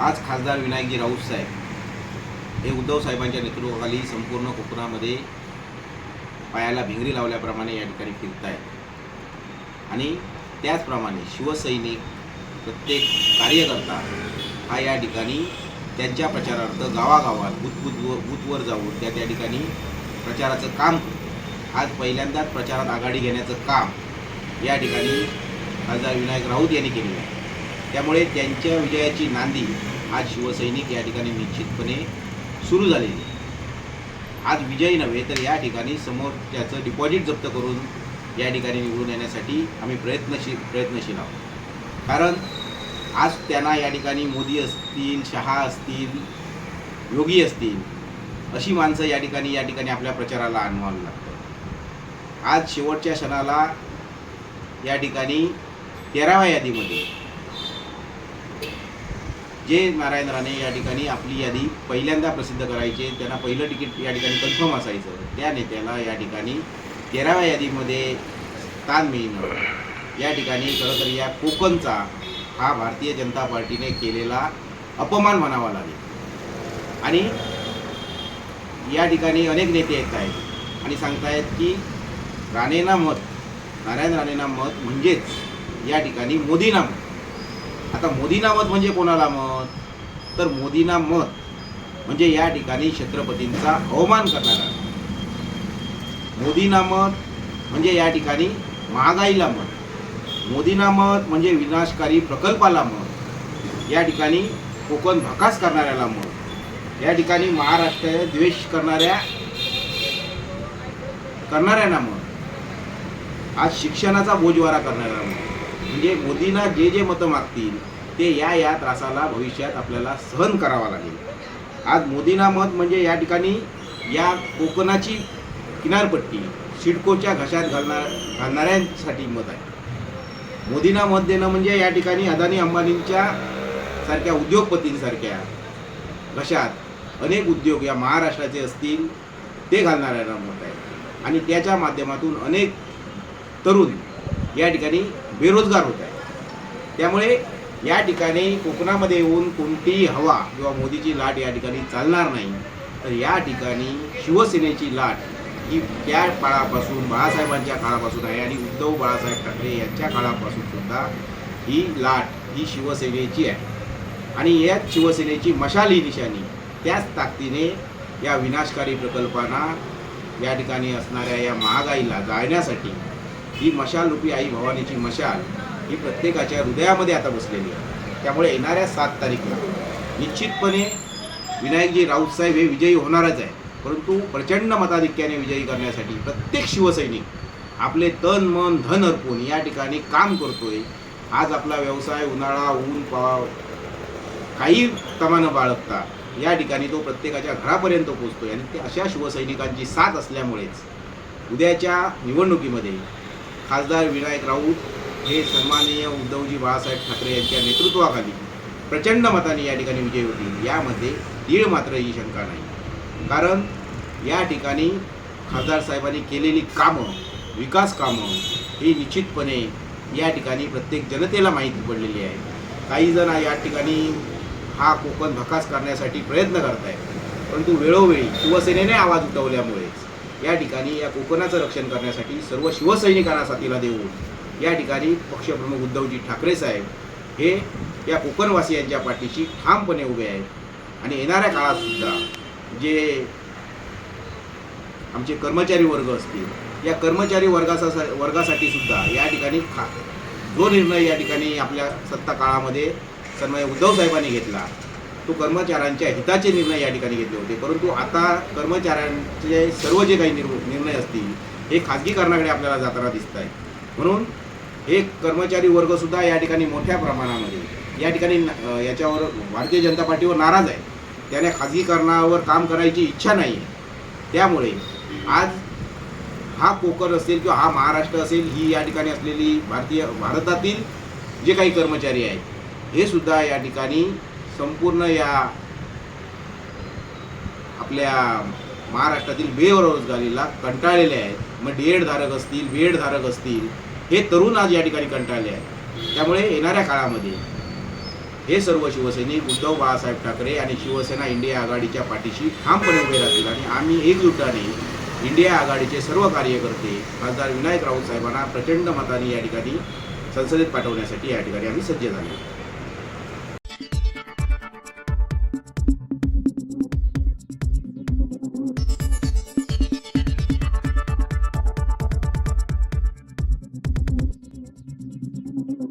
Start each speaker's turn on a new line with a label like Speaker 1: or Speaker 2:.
Speaker 1: आज खासदार विनायकजी राऊत साहेब हे उद्धव साहेबांच्या नेतृत्वाखाली संपूर्ण कोकणामध्ये पायाला भिंगरी लावल्याप्रमाणे या ठिकाणी फिरत आहेत आणि त्याचप्रमाणे शिवसैनिक प्रत्येक कार्यकर्ता हा या ठिकाणी त्यांच्या प्रचारार्थ गावागावात बुथबुथवर बुथवर जाऊन त्या त्या ठिकाणी प्रचाराचं काम आज पहिल्यांदाच प्रचारात आघाडी घेण्याचं काम या ठिकाणी खासदार विनायक राऊत यांनी केलेलं आहे. त्यामुळे त्यांच्या विजयाची नांदी आज शिवसैनिक या ठिकाणी निश्चितपणे सुरू झालेली आज विजयी नव्हे तर या ठिकाणी समोर त्याचं डिपॉझिट जप्त करून या ठिकाणी निवडून येण्यासाठी आम्ही प्रयत्नशील प्रयत्नशील आहोत. कारण आज त्यांना या ठिकाणी मोदी असतील शहा असतील योगी असतील अशी माणसं या ठिकाणी या ठिकाणी आपल्या प्रचाराला आणवावं लागतं आज शेवटच्या क्षणाला या ठिकाणी तेराव्या यादीमध्ये जे नारायण राणे या ठिकाणी आपली यादी पहिल्यांदा प्रसिद्ध करायचे त्यांना पहिलं तिकीट या ठिकाणी कन्फर्म असायचं. त्या नेत्याला या ठिकाणी तेराव्या यादीमध्ये स्थान मिळणं या ठिकाणी खरं तर या कोकणचा हा भारतीय जनता पार्टीने केलेला अपमान म्हणावा लागेल. आणि या ठिकाणी अनेक नेते येत आहेत आणि सांगतायत की राणेना मत नारायण राणेंना मत म्हणजेच या ठिकाणी मोदींना मत. आता मोदींना मत म्हणजे कोणाला मत? तर मोदींना मत म्हणजे या ठिकाणी छत्रपतींचा अवमान करणारा. मोदींना मत म्हणजे या ठिकाणी महागाईला मत. मोदींना मत म्हणजे विनाशकारी प्रकल्पाला मत. या ठिकाणी कोकण भकास करणाऱ्याला मत. या ठिकाणी महाराष्ट्र द्वेष करणाऱ्या करणाऱ्यांना मत. आज शिक्षणाचा बोजवारा करणाऱ्या मत. म्हणजे मोदींना जे जे मतं मागतील ते या या त्रासाला भविष्यात आपल्याला सहन करावा लागेल. आज मोदींना मत म्हणजे या ठिकाणी या कोकणाची किनारपट्टी सिडकोच्या घशात घालणार घालणाऱ्यांसाठी मत आहे. मोदींना मत देणं म्हणजे या ठिकाणी अदानी अंबानींच्या सारख्या उद्योगपतींसारख्या घशात अनेक उद्योग या महाराष्ट्राचे असतील ते घालणाऱ्यांना मत आहे. आणि त्याच्या माध्यमातून अनेक तरुण या ठिकाणी बेरोजगार होत आहे त्यामुळे या ठिकाणी कोकणामध्ये येऊन कोणतीही हवा किंवा मोदीची लाट या ठिकाणी चालणार नाही. तर या ठिकाणी शिवसेनेची लाट ही त्या काळापासून बाळासाहेबांच्या काळापासून आहे आणि उद्धव बाळासाहेब ठाकरे यांच्या काळापासून सुद्धा ही लाट ही शिवसेनेची आहे. आणि याच शिवसेनेची मशाल ही निशाणी त्याच ताकदीने या विनाशकारी प्रकल्पांना या ठिकाणी असणाऱ्या या महागाईला जाळण्यासाठी ही मशाल रूपी आई भवानीची मशाल ही प्रत्येकाच्या हृदयामध्ये आता बसलेली आहे. त्यामुळे येणाऱ्या सात तारीखला निश्चितपणे विनायकजी राऊत साहेब हे विजयी होणारच आहे. परंतु प्रचंड मताधिक्याने विजयी करण्यासाठी प्रत्येक शिवसैनिक आपले तन मन धन अर्पून या ठिकाणी काम करतोय. आज आपला व्यवसाय उन्हाळा ऊन पाव काही तमानं बाळगता या ठिकाणी तो प्रत्येकाच्या घरापर्यंत पोहोचतोय. आणि ते अशा शिवसैनिकांची साथ असल्यामुळेच उद्याच्या निवडणुकीमध्ये खासदार विनायक राऊत हे सन्माननीय उद्धवजी बाळासाहेब ठाकरे यांच्या नेतृत्वाखाली प्रचंड मताने या ठिकाणी विजयी होतील. यामध्ये तीळ मात्र ही शंका नाही. कारण या ठिकाणी खासदार साहेबांनी केलेली कामं विकास कामं ही निश्चितपणे या ठिकाणी प्रत्येक जनतेला माहिती पडलेली आहे. काही जण या ठिकाणी हा कोकण भकास करण्यासाठी प्रयत्न करत आहेत परंतु वेळोवेळी शिवसेनेने आवाज उठवल्यामुळेच या ठिकाणी या कोकणाचं रक्षण करण्यासाठी सर्व शिवसैनिकांना साथीला देऊन या ठिकाणी पक्षप्रमुख उद्धवजी ठाकरे साहेब हे या कोकणवासियांच्या पाठीशी ठामपणे उभे आहेत. आणि येणाऱ्या काळात सुद्धा जे आमचे कर्मचारी वर्ग असतील या कर्मचारी वर्गाचा वर्गासाठी सुद्धा या ठिकाणी खा जो निर्णय या ठिकाणी आपल्या सत्ता काळामध्ये सन्मान्य उद्धव साहेबांनी घेतला तो कर्मचाऱ्यांच्या हिताचे निर्णय या ठिकाणी घेतले होते. परंतु आता कर्मचाऱ्यांचे सर्व जे काही निर्णय असतील हे खाजगीकरणाकडे आपल्याला जाताना दिसत आहे म्हणून हे कर्मचारी वर्गसुद्धा या ठिकाणी मोठ्या प्रमाणामध्ये या ठिकाणी याच्यावर भारतीय जनता पार्टीवर नाराज आहे. त्याने खाजगीकरणावर काम करायची इच्छा नाही आहे. त्यामुळे आज हा कोकण असेल किंवा हा महाराष्ट्र असेल ही या ठिकाणी असलेली भारतीय भारतातील जे काही कर्मचारी आहेत हे सुद्धा या ठिकाणी संपूर्ण या आपल्या महाराष्ट्रातील बेरोजगारीला कंटाळलेले आहेत. मग डी एडधारक असतील बी एडधारक असतील हे तरुण आज या ठिकाणी कंटाळले आहेत. त्यामुळे येणाऱ्या काळामध्ये हे सर्व शिवसैनिक उद्धव बाळासाहेब ठाकरे आणि शिवसेना इंडिया आघाडीच्या पाठीशी ठामपणे उभे राहतील आणि आम्ही एकजुटाने इंडिया आघाडीचे सर्व कार्यकर्ते खासदार विनायक राऊत साहेबांना प्रचंड मताने या ठिकाणी संसदेत पाठवण्यासाठी या ठिकाणी आम्ही सज्ज झाले.